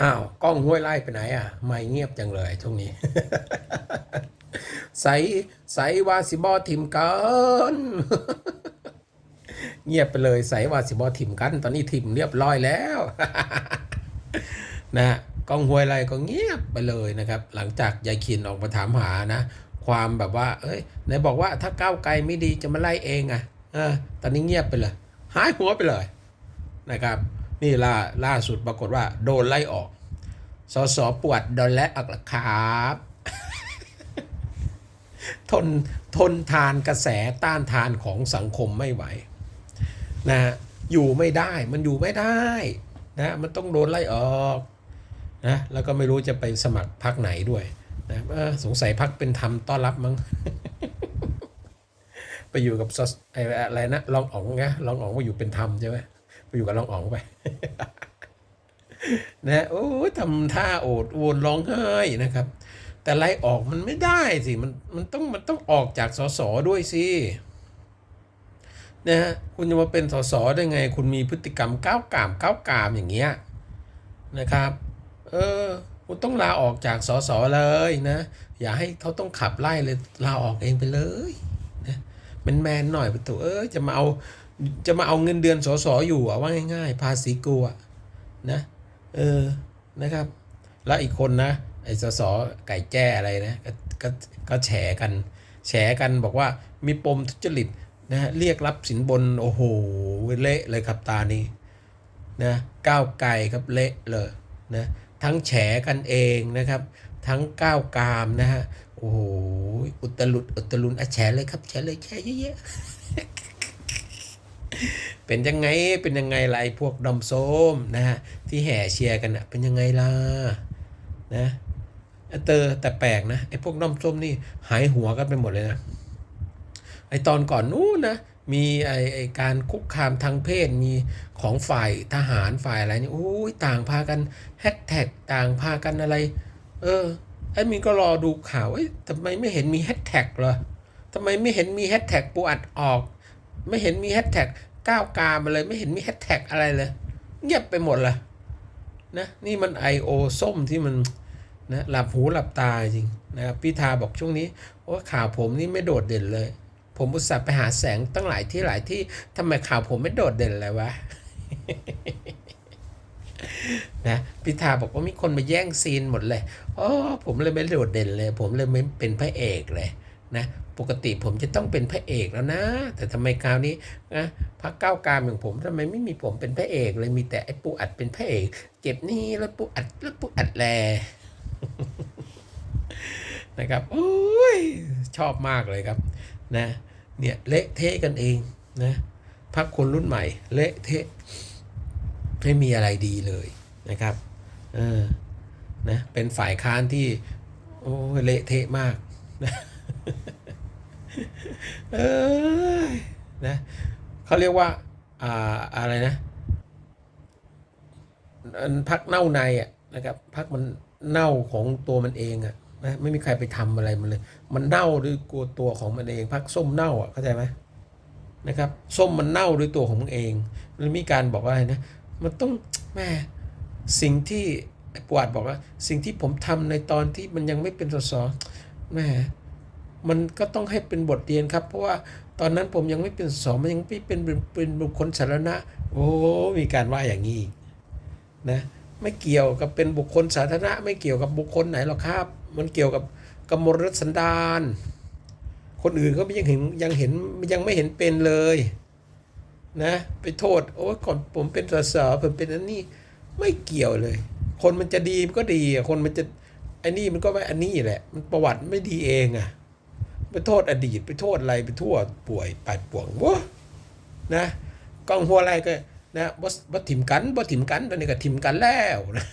อ้าวกล้องห้วยไล่ไปไหนอะ ไม่เงียบจังเลยช่วงนี้ ใสใสวาสิบอทิมกันเงียบไปเลยใสวาสิบอทิมกัน ตอนนี้ทิมเรียบร้อยแล้ว นะกล้องห้วยไล่ก็เงียบไปเลยนะครับ หลังจากยายขินออกมาถามหานะ ความแบบว่า เอ้ยไหนบอกว่าถ้าก้าวไกลไม่ดีจะมาไล่เองอะอตอนนี้เงียบไปเลย หายหัวไปเลยนะครับ นี่ล่าล่าสุดปรากฏว่า โดนไล่ออก สสปวดโดนและออกละครับ ทนทนทานกระแสต้านทานของสังคมไม่ไหวนะอยู่ไม่ได้มันอยู่ไม่ได้นะมันต้องโดนไล่ออกนะแล้วก็ไม่รู้จะไปสมัครพักไหนด้วยนะสงสัยพักเป็นธรรมต้อนรับมั้งไปอยู่กับสออะไรนะลองอ๋องไงลองอ๋องมาอยู่เป็นธรรมใช่ไหม ไปอยู่กับลองอ๋องไปนะโอ้ทำท่าโอดโวนร้องไห้นะครับ แต่ไล่ออกมันไม่ได้สิมันมันต้องมันต้องออกจากสสด้วยสินะฮะคุณจะมาเป็นสสได้ไง คุณมีพฤติกรรมก้าวก่ามก้าวกามอย่างเงี้ยนะครับเออคุณต้องลาออกจากสสเลยนะ อย่าให้เขาต้องขับไล่เลยลาออกเองไปเลยนะมันแมนๆหน่อยประตูเออจะมาเอา จะมาเอาเงินเดือนสสอยู่อะว่าง่ายๆ ภาษีกูอะนะเออนะครับ แล้วอีกคนนะไอ้สสไก่แจ้อะไรนะก็ก็ก็แฉกันแฉกันบอกว่ามีปมทุจริตนะเรียกรับสินบนโอ้โหเละเลยครับตานี้นะก้าวไก่ครับเละเลยนะทั้งแฉกันเองนะครับ ทั้งก้าวกามนะฮะโอ้โหอุตลุดอุตลุนอะแฉเลยครับแฉเลยแฉเยอะๆ เป็นยังไงเป็นยังไงล่ะไอ้พวกดอมโซมนะฮะที่แห่เชียร์กันอะเป็นยังไงล่ะนะเตอแต่แปลกนะไอ้พวกดอมส้มนี่หายหัวกันไปหมดเลยนะไอ้ตอนก่อนนู้นนะมีไอ้ไอ้การคุกคามทางเพศมีของฝ่ายทหารฝ่ายอะไรนี่โอ้ยต่างพากันแฮชแท็กต่างพากันอะไร เออไอ้มินก็รอดูข่าวเอ้ยทำไมไม่เห็นมีแฮชแท็กเหรอทำไมไม่เห็นมีแฮชแท็กปูอัดออก ไม่เห็นมีแฮชแท็ก ก้าวกามอะไรไม่เห็นมีแฮชแท็กอะไรเลย เงียบไปหมดเลยนะนี่มัน I.O. ส้มที่มันนะหลับหูหลับตาจริงนะครับพิธาบอกช่วงนี้ว่าข่าวผมนี่ไม่โดดเด่นเลย ผมอุตส่าห์ไปหาแสงตั้งหลายที่หลายที่ทำไมข่าวผมไม่โดดเด่นเลยวะนะพิธาบอกว่ามีคนมาแย่งซีนหมดเลยอ๋อผมเลยไม่โดดเด่นเลย ผมเลยไม่เป็นพระเอกเลย นะปกติผมจะต้องเป็นพระเอกแล้วนะ แต่ทำไมคราวนี้นะพักก้าวกามอย่างผมทำไมไม่มีผมเป็นพระเอกเลยมีแต่ไอ้ปูอัดเป็นพระเอก เจ็บนี่แล้วปูอัดแล้วปูอัดแลนะครับโอ้ยชอบมากเลยครับนะเนี่ยเละเทะกันเองนะพักคนรุ่นใหม่ เละเทะไม่มีอะไรดีเลยนะครับเออนะเป็นฝ่ายค้านที่โอ้เละเทะมากนะ เออนะเขาเรียกว่าอ่าอะไรนะอันพักเน่าในอะนะครับพักมันเน่าของตัวมันเองอะนะไม่มีใครไปทำอะไรมันเลย มันเน่าด้วยกลัวตัวของมันเองพักส้มเน่าอะเข้าใจไหมนะครับส้มมันเน่าด้วยตัวของมันเองแล้วมีการบอกว่าอะไรนะมันต้องแม่สิ่งที่ปวดบอกว่า สิ่งที่ผมทำในตอนที่มันยังไม่เป็นสสแม่ มันก็ต้องให้เป็นบทเรียนครับ เพราะว่าตอนนั้นผมยังไม่เป็นสสมันยังไม่เป็นเป็นบุคคลสาธารณะ โอ้มีการว่าอย่างนี้นะไม่เกี่ยวกับเป็นบุคคลสาธารณะ ไม่เกี่ยวกับบุคคลไหนหรอกครับ มันเกี่ยวกับกมลสันดานคนอื่นเขายังเห็นยังเห็นยังไม่เห็นเป็นเลยนะไปโทษโอ้ยก่อนผมเป็นสสผมเป็นอันนี้ไม่เกี่ยวเลย คนมันจะดีมันก็ดีคนมันจะไอ้นี่มันก็ไม่อันนี้แหละ มันประวัติไม่ดีเองอะ ไปโทษอดีต ไปโทษอะไรไปทั่วป่วยปาดป่วงวะนะก้องหัวอะไรก็นะบ่บ่ถิ่มกันบ่ถิ่มกันตอนนี้ก็ถิ่มกันแล้วนะ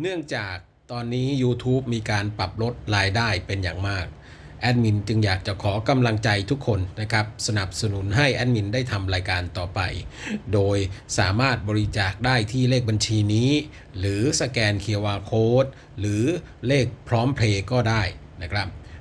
เนื่องจากตอนนี้ YouTube มีการปรับลดรายได้เป็นอย่างมากแอดมินจึงอยากจะขอกำลังใจทุกคนนะครับ สนับสนุนให้แอดมินได้ทำรายการต่อไป โดยสามารถบริจาคได้ที่เลขบัญชีนี้ หรือสแกน QR Code หรือเลขพร้อมเพลย์ก็ได้นะครับ